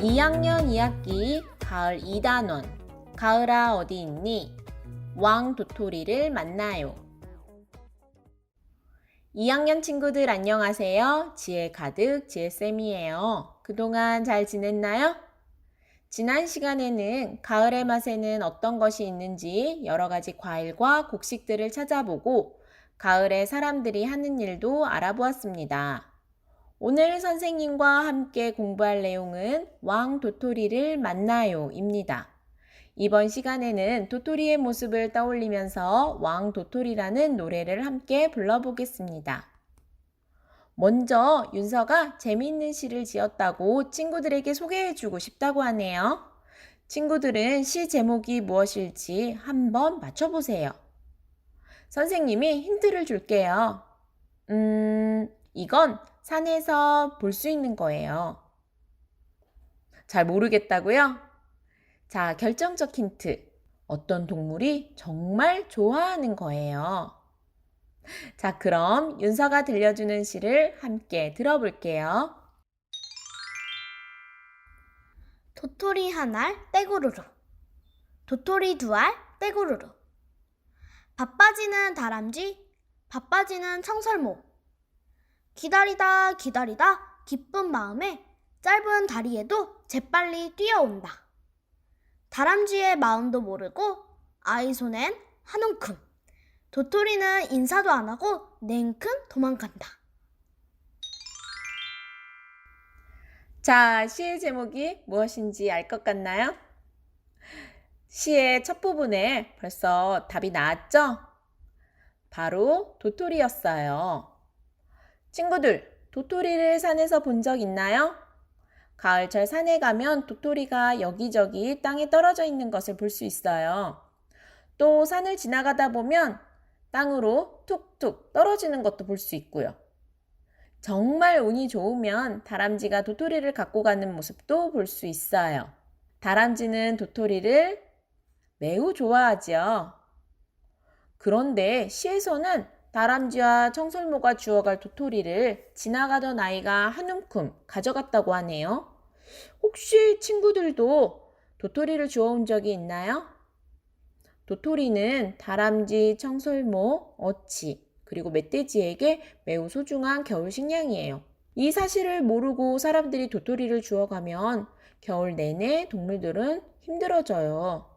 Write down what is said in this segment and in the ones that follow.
2학년 2학기 가을 2단원 가을아 어디 있니? 왕 도토리를 만나요. 2학년 친구들 안녕하세요. 지혜 가득 지혜쌤이에요. 그동안 잘 지냈나요? 지난 시간에는 가을의 맛에는 어떤 것이 있는지 여러 가지 과일과 곡식들을 찾아보고 가을에 사람들이 하는 일도 알아보았습니다. 오늘 선생님과 함께 공부할 내용은 왕 도토리를 만나요입니다. 이번 시간에는 도토리의 모습을 떠올리면서 왕 도토리라는 노래를 함께 불러보겠습니다. 먼저 윤서가 재미있는 시를 지었다고 친구들에게 소개해주고 싶다고 하네요. 친구들은 시 제목이 무엇일지 한번 맞춰보세요. 선생님이 힌트를 줄게요. 음, 이건 산에서 볼 수 있는 거예요. 잘 모르겠다고요? 자, 결정적 힌트. 어떤 동물이 정말 좋아하는 거예요. 자, 그럼 윤서가 들려주는 시를 함께 들어볼게요. 도토리 한 알 떼구르르 도토리 두 알 떼구르르 바빠지는 다람쥐 바빠지는 청설모 기다리다 기다리다 기쁜 마음에 짧은 다리에도 재빨리 뛰어온다 다람쥐의 마음도 모르고 아이 손엔 한 움큼 도토리는 인사도 안 하고 냉큼 도망간다 자, 시의 제목이 무엇인지 알 것 같나요? 시의 첫 부분에 벌써 답이 나왔죠? 바로 도토리였어요. 친구들, 도토리를 산에서 본 적 있나요? 가을철 산에 가면 도토리가 여기저기 땅에 떨어져 있는 것을 볼 수 있어요. 또 산을 지나가다 보면 땅으로 툭툭 떨어지는 것도 볼 수 있고요. 정말 운이 좋으면 다람쥐가 도토리를 갖고 가는 모습도 볼 수 있어요. 다람쥐는 도토리를 매우 좋아하지요. 그런데 시에서는 다람쥐와 청설모가 주워갈 도토리를 지나가던 아이가 한 움큼 가져갔다고 하네요. 혹시 친구들도 도토리를 주워온 적이 있나요? 도토리는 다람쥐, 청설모, 어치, 그리고 멧돼지에게 매우 소중한 겨울 식량이에요. 이 사실을 모르고 사람들이 도토리를 주워가면 겨울 내내 동물들은 힘들어져요.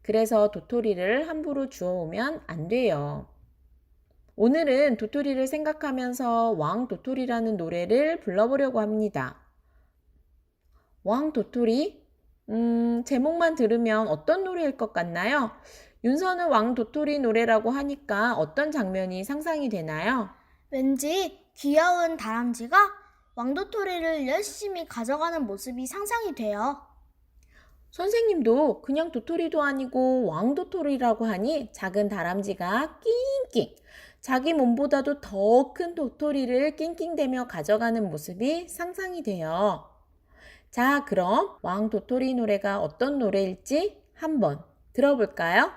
그래서 도토리를 함부로 주워오면 안 돼요. 오늘은 도토리를 생각하면서 왕 도토리라는 노래를 불러보려고 합니다. 왕 도토리? 음, 제목만 들으면 어떤 노래일 것 같나요? 윤서는 왕 도토리 노래라고 하니까 어떤 장면이 상상이 되나요? 왠지 귀여운 다람쥐가 왕 도토리를 열심히 가져가는 모습이 상상이 돼요. 선생님도 그냥 도토리도 아니고 왕 도토리라고 하니 작은 다람쥐가 낑낑 자기 몸보다도 더 큰 도토리를 낑낑대며 가져가는 모습이 상상이 돼요. 자, 그럼 왕 도토리 노래가 어떤 노래일지 한번 들어볼까요?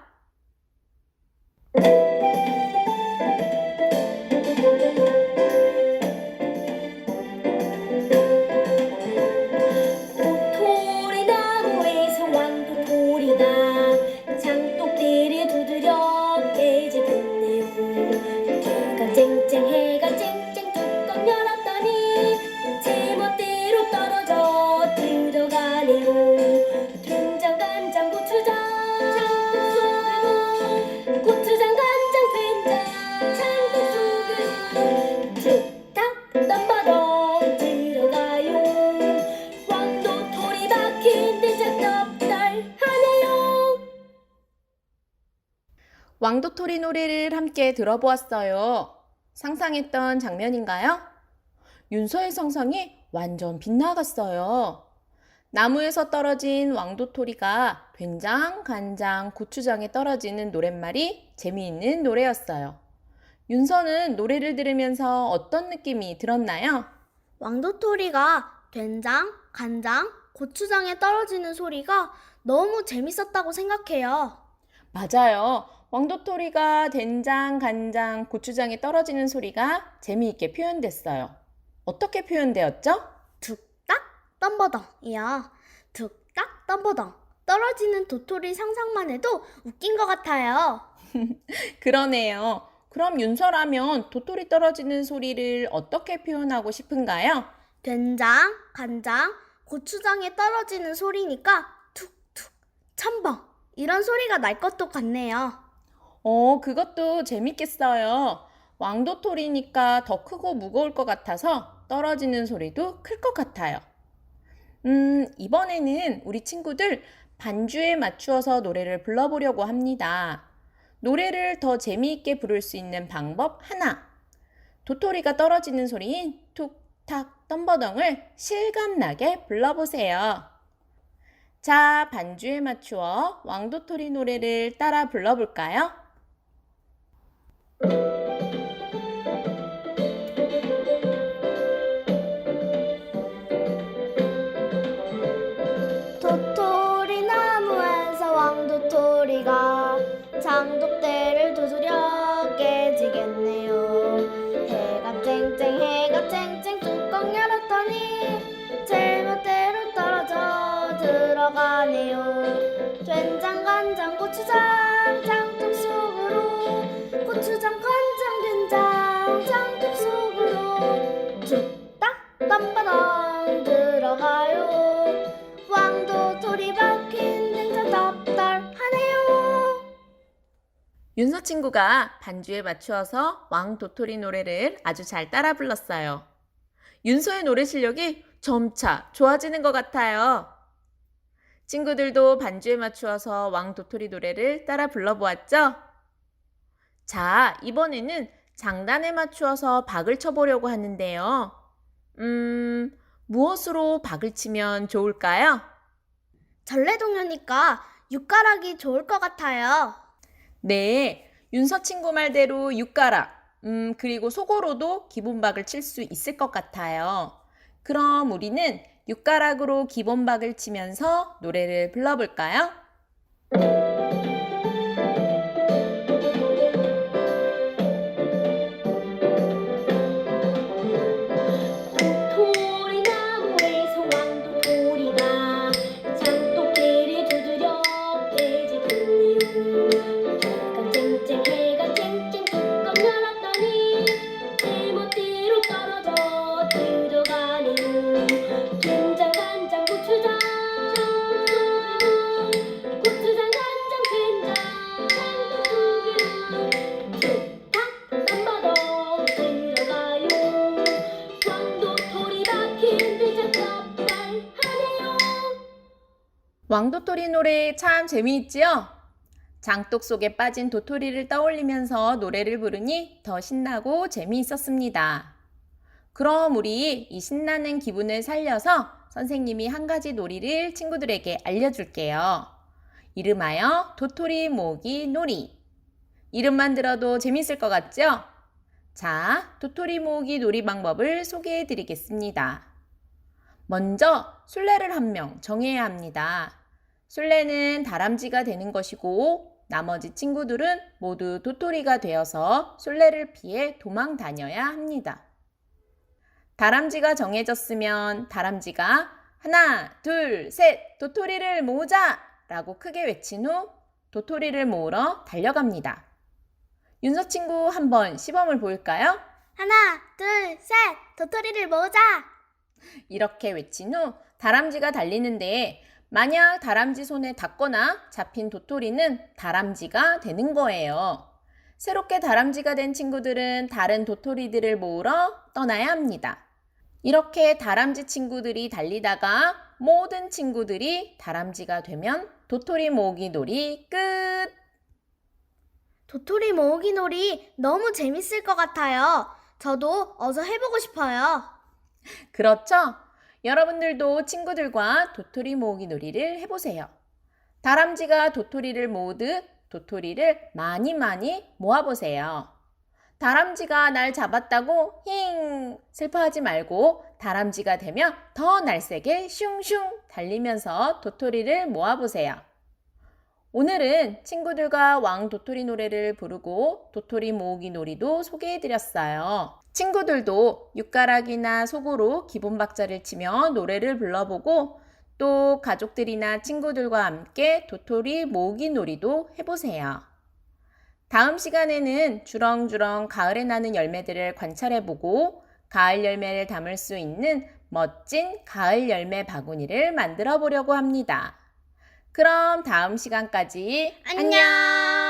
왕도토리 노래를 함께 들어보았어요. 상상했던 장면인가요? 윤서의 상상이 완전 빗나갔어요. 나무에서 떨어진 왕도토리가 된장, 간장, 고추장에 떨어지는 노랫말이 재미있는 노래였어요. 윤서는 노래를 들으면서 어떤 느낌이 들었나요? 왕도토리가 된장, 간장, 고추장에 떨어지는 소리가 너무 재밌었다고 생각해요. 맞아요. 왕도토리가 된장, 간장, 고추장에 떨어지는 소리가 재미있게 표현됐어요. 어떻게 표현되었죠? 툭딱 덤버덩이야. 뚝딱 덤버덩 떨어지는 도토리 상상만 해도 웃긴 것 같아요. 그러네요. 그럼 윤서라면 도토리 떨어지는 소리를 어떻게 표현하고 싶은가요? 된장, 간장, 고추장에 떨어지는 소리니까 툭툭, 첨벙 이런 소리가 날 것도 같네요. 어, 그것도 재밌겠어요. 왕도토리니까 더 크고 무거울 것 같아서 떨어지는 소리도 클 것 같아요. 음, 이번에는 우리 친구들 반주에 맞추어서 노래를 불러보려고 합니다. 노래를 더 재미있게 부를 수 있는 방법 하나. 도토리가 떨어지는 소리인 툭탁 덤버덩을 실감나게 불러보세요. 자, 반주에 맞추어 왕도토리 노래를 따라 불러볼까요? 도토리 나무에서 왕도토리가 장독대를 두드려 깨지겠네요. 해가 쨍쨍 해가 쨍쨍 뚜껑 열었더니 제멋대로 떨어져 들어가네요. 된장 간장 고추장 들어가요. 왕도 토리 박힌 된장 답답하네요. 윤서 친구가 반주에 맞추어서 왕 도토리 노래를 아주 잘 따라 불렀어요. 윤서의 노래 실력이 점차 좋아지는 것 같아요. 친구들도 반주에 맞추어서 왕 도토리 노래를 따라 불러보았죠? 자, 이번에는 장단에 맞추어서 박을 쳐보려고 하는데요. 음, 무엇으로 박을 치면 좋을까요? 전래동요니까 육가락이 좋을 것 같아요. 네, 윤서 친구 말대로 육가락, 음, 그리고 속어로도 기본박을 칠 수 있을 것 같아요. 그럼 우리는 육가락으로 기본박을 치면서 노래를 불러볼까요? 왕도토리 노래 참 재미있지요? 장독 속에 빠진 도토리를 떠올리면서 노래를 부르니 더 신나고 재미있었습니다. 그럼 우리 이 신나는 기분을 살려서 선생님이 한 가지 놀이를 친구들에게 알려줄게요. 이름하여 도토리 모기 놀이. 이름만 들어도 재밌을 것 같죠? 자, 도토리 모으기 놀이 방법을 소개해 드리겠습니다. 먼저 술래를 한 명 정해야 합니다. 술래는 다람쥐가 되는 것이고 나머지 친구들은 모두 도토리가 되어서 술래를 피해 도망 다녀야 합니다. 다람쥐가 정해졌으면 다람쥐가 하나, 둘, 셋, 도토리를 모으자! 라고 크게 외친 후 도토리를 모으러 달려갑니다. 윤서 친구 한번 시범을 보일까요? 하나, 둘, 셋, 도토리를 모으자. 이렇게 외친 후 다람쥐가 달리는데 만약 다람쥐 손에 닿거나 잡힌 도토리는 다람쥐가 되는 거예요. 새롭게 다람쥐가 된 친구들은 다른 도토리들을 모으러 떠나야 합니다. 이렇게 다람쥐 친구들이 달리다가 모든 친구들이 다람쥐가 되면 도토리 모으기 놀이 끝! 도토리 모으기 놀이 너무 재밌을 것 같아요. 저도 어서 해보고 싶어요. 그렇죠? 여러분들도 친구들과 도토리 모으기 놀이를 해보세요. 다람쥐가 도토리를 모으듯 도토리를 많이 많이 모아보세요. 다람쥐가 날 잡았다고 힝 슬퍼하지 말고 다람쥐가 되면 더 날쌔게 슝슝 달리면서 도토리를 모아보세요. 오늘은 친구들과 왕 도토리 노래를 부르고 도토리 모으기 놀이도 소개해드렸어요. 친구들도 육가락이나 속으로 기본 박자를 치며 노래를 불러보고 또 가족들이나 친구들과 함께 도토리 모으기 놀이도 해보세요. 다음 시간에는 주렁주렁 가을에 나는 열매들을 관찰해보고 가을 열매를 담을 수 있는 멋진 가을 열매 바구니를 만들어 보려고 합니다. 그럼 다음 시간까지 안녕!